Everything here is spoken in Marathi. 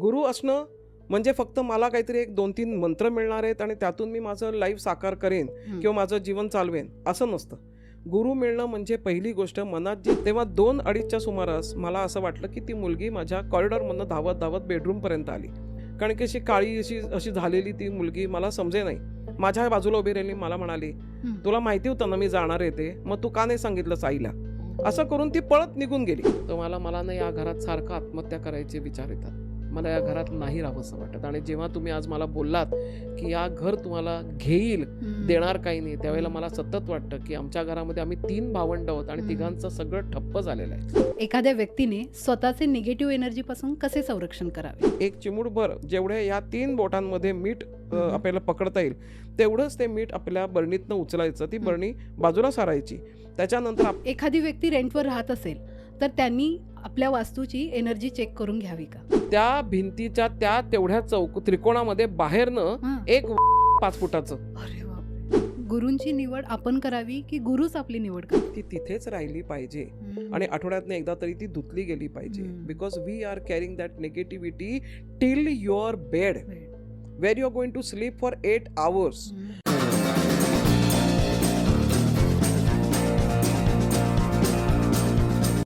गुरु असणं म्हणजे फक्त मला काहीतरी एक दोन तीन मंत्र मिळणार आहेत आणि त्यातून मी माझं लाईफ साकार करेन. किंवा माझं जीवन चालवेन असं नसतं. गुरु मिळणं म्हणजे पहिली गोष्ट मनात जी तेव्हा दोन अडीचच्या सुमारास मला असं वाटलं की ती मुलगी माझ्या कॉरिडॉरमधनं धावत धावत बेडरूमपर्यंत आली. कारण की अशी काळी अशी अशी झालेली ती मुलगी मला समजे नाही. माझ्या बाजूला उभी राहिली मला म्हणाली. तुला माहिती होतं ना मी जाणार आहे ते? मग तू का नाही सांगितलं आईला असं करून ती पळत निघून गेली. तर मला मला ना या घरात सारखं आत्महत्या करायचे विचार येतात. मला या घरात नाही राहावंसं वाटत आणि जेव्हा तुम्ही आज मला बोललात की या घर तुम्हाला घेईल. देणार काही नाही त्यावेळेला मला सतत वाटतं की आमच्या घरामध्ये आम्ही तीन भावंड आहोत आणि. तिघांचं सगळं ठप्प झालेलं आहे एखाद्या व्यक्तीने स्वतःचे निगेटिव्ह एनर्जी पासून कसे संरक्षण करावे एक चिमूटभर जेवढे या तीन बोटांमध्ये मीठ. आपल्याला पकडता येईल तेवढंच ते मीठ आपल्या बरणीतनं उचलायचं ती. बरणी बाजूला सारायची त्याच्यानंतर एखादी व्यक्ती रेंटवर राहत असेल तर त्यांनी आपल्या वास्तूची एनर्जी चेक करून घ्यावी का त्या भिंतीच्या त्या तेवढ्या चौक त्रिकोणामध्ये बाहेरनं. एक पाच फुटाचं अरे बापरे. गुरूंची निवड आपण करावी की गुरुच आपली निवड करावी ती तिथेच राहिली पाहिजे. आणि आठवड्यातनं एकदा तरी ती धुतली गेली पाहिजे हम्म. Because we are carrying that negativity till your bed. Where you are going to sleep for eight hours hmm.